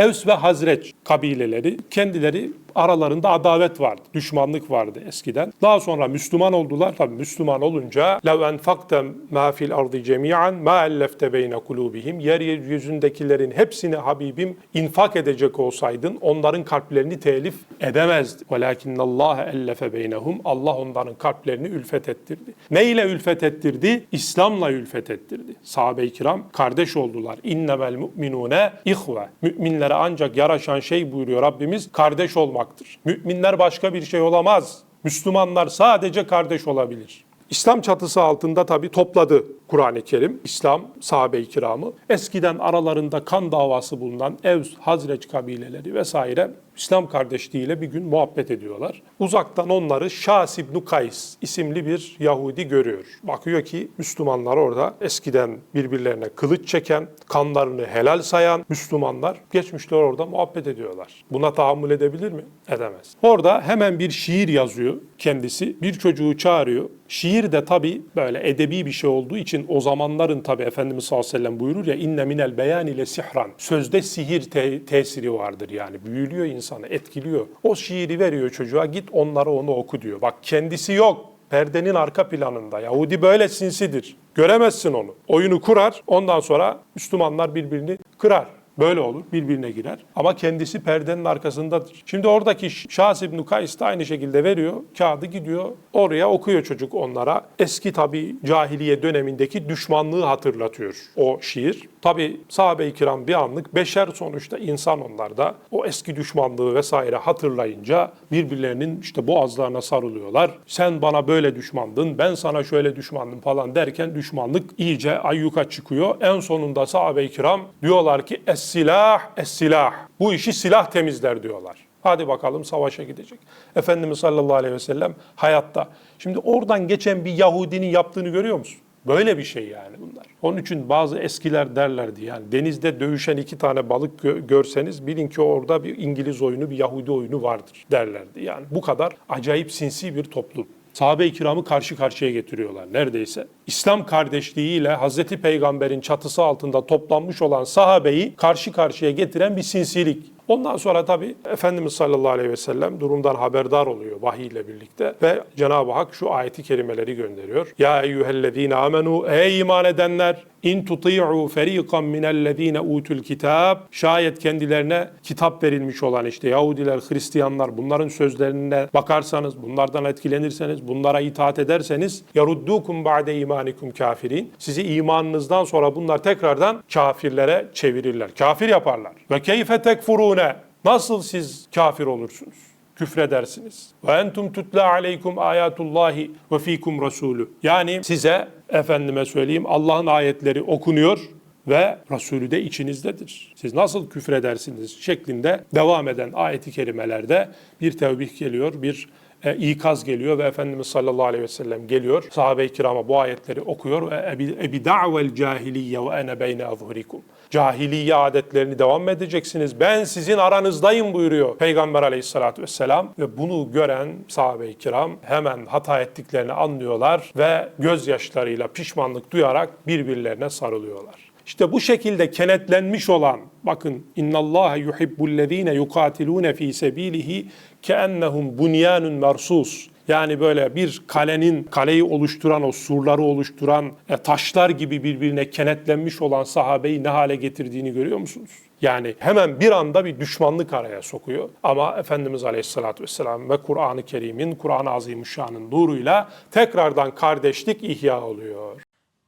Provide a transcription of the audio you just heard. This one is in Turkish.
Evs ve Hazreç kabileleri kendileri aralarında adavet vardı, düşmanlık vardı eskiden. Daha sonra Müslüman oldular. Tabii Müslüman olunca lev enfaktem ma fil ardı cemiyan ma ellefte beyne kulubihim yer yüzündekilerin hepsini Habibim infak edecek olsaydın onların kalplerini telif edemezdi. Velakin Allah ellefe beynehum Allah onların kalplerini ülfet ettirdi. Ne ile ülfet ettirdi? İslam'la ülfet ettirdi. Sahabe-i kiram kardeş oldular. İnnemel müminune ihve. Müminlere ancak yaraşan şey buyuruyor Rabbimiz kardeş olmak olmaktır. Müminler başka bir şey olamaz. Müslümanlar sadece kardeş olabilir. İslam çatısı altında tabi topladı Kur'an-ı Kerim, İslam sahabe-i kiramı. Eskiden aralarında kan davası bulunan Evs, Hazreç kabileleri vesaire İslam kardeşliğiyle bir gün muhabbet ediyorlar. Uzaktan onları Şas ibn Kays isimli bir Yahudi görüyor. Bakıyor ki Müslümanlar orada eskiden birbirlerine kılıç çeken, kanlarını helal sayan Müslümanlar geçmişler orada muhabbet ediyorlar. Buna tahammül edebilir mi? Edemez. Orada hemen bir şiir yazıyor kendisi. Bir çocuğu çağırıyor. Şiir de tabii böyle edebi bir şey olduğu için o zamanların tabii Efendimiz sallallahu aleyhi ve sellem buyurur ya inne minel beyan ile sihran. Sözde sihir te- tesiri vardır yani. Büyülüyor insanı, etkiliyor. O şiiri veriyor çocuğa git onlara onu oku diyor. Bak kendisi yok. Perdenin arka planında. Yahudi böyle sinsidir. Göremezsin onu. Oyunu kurar. Ondan sonra Müslümanlar birbirini kırar. Böyle olur, birbirine girer. Ama kendisi perdenin arkasındadır. Şimdi oradaki Şahs İbn Kays da aynı şekilde veriyor. Kağıdı gidiyor. Oraya okuyor çocuk onlara. Eski tabi cahiliye dönemindeki düşmanlığı hatırlatıyor o şiir. Tabi sahabe-i kiram bir anlık beşer sonuçta insan onlar da o eski düşmanlığı vesaire hatırlayınca birbirlerinin işte boğazlarına sarılıyorlar. Sen bana böyle düşmandın, ben sana şöyle düşmandım falan derken düşmanlık iyice ayyuka çıkıyor. En sonunda sahabe-i kiram diyorlar ki es-silah, es-silah. Bu işi silah temizler diyorlar. Hadi bakalım savaşa gidecek. Efendimiz sallallahu aleyhi ve sellem hayatta. Şimdi oradan geçen bir Yahudinin yaptığını görüyor musun? Böyle bir şey yani bunlar. Onun için bazı eskiler derlerdi yani denizde dövüşen iki tane balık gö- görseniz bilin ki orada bir İngiliz oyunu, bir Yahudi oyunu vardır derlerdi. Yani bu kadar acayip sinsi bir toplum. Sahabe-i kiramı karşı karşıya getiriyorlar neredeyse. İslam kardeşliğiyle Hazreti Peygamber'in çatısı altında toplanmış olan sahabeyi karşı karşıya getiren bir sinsilik. Ondan sonra tabi Efendimiz sallallahu aleyhi ve sellem durumdan haberdar oluyor vahiy ile birlikte ve Cenab-ı Hak şu ayeti kerimeleri gönderiyor. Ya eyyühellezine amenu ey iman edenler in tuti'u feriqan minellezine utul kitab şayet kendilerine kitap verilmiş olan işte Yahudiler, Hristiyanlar bunların sözlerine bakarsanız, bunlardan etkilenirseniz, bunlara itaat ederseniz yaruddukum ba'de imanikum kafirin. Sizi imanınızdan sonra bunlar tekrardan kafirlere çevirirler. Kafir yaparlar. Ve keyfe tekfurune Nasıl siz kafir olursunuz? küfredersiniz. Ve entum tutla aleykum ayatullahi ve fikum rasulü. Yani size efendime söyleyeyim Allah'ın ayetleri okunuyor ve Resulü de içinizdedir. Siz nasıl küfredersiniz şeklinde devam eden ayeti kerimelerde bir tevbih geliyor, bir e, ikaz geliyor ve Efendimiz sallallahu aleyhi ve sellem geliyor. Sahabe-i kirama bu ayetleri okuyor ve ebi, da'vel cahiliye ve ene beyne azhurikum. Cahiliye adetlerini devam edeceksiniz? Ben sizin aranızdayım buyuruyor Peygamber aleyhissalatü vesselam. Ve bunu gören sahabe-i kiram hemen hata ettiklerini anlıyorlar ve gözyaşlarıyla pişmanlık duyarak birbirlerine sarılıyorlar. İşte bu şekilde kenetlenmiş olan bakın innallaha yuhibbullezine yukatilune fi sebilihi keennehum bunyanun mersus. Yani böyle bir kalenin kaleyi oluşturan o surları oluşturan e, taşlar gibi birbirine kenetlenmiş olan sahabeyi ne hale getirdiğini görüyor musunuz? Yani hemen bir anda bir düşmanlık araya sokuyor. Ama Efendimiz Aleyhisselatü Vesselam ve Kur'an-ı Kerim'in, Kur'an-ı Azimüşşan'ın nuruyla tekrardan kardeşlik ihya oluyor.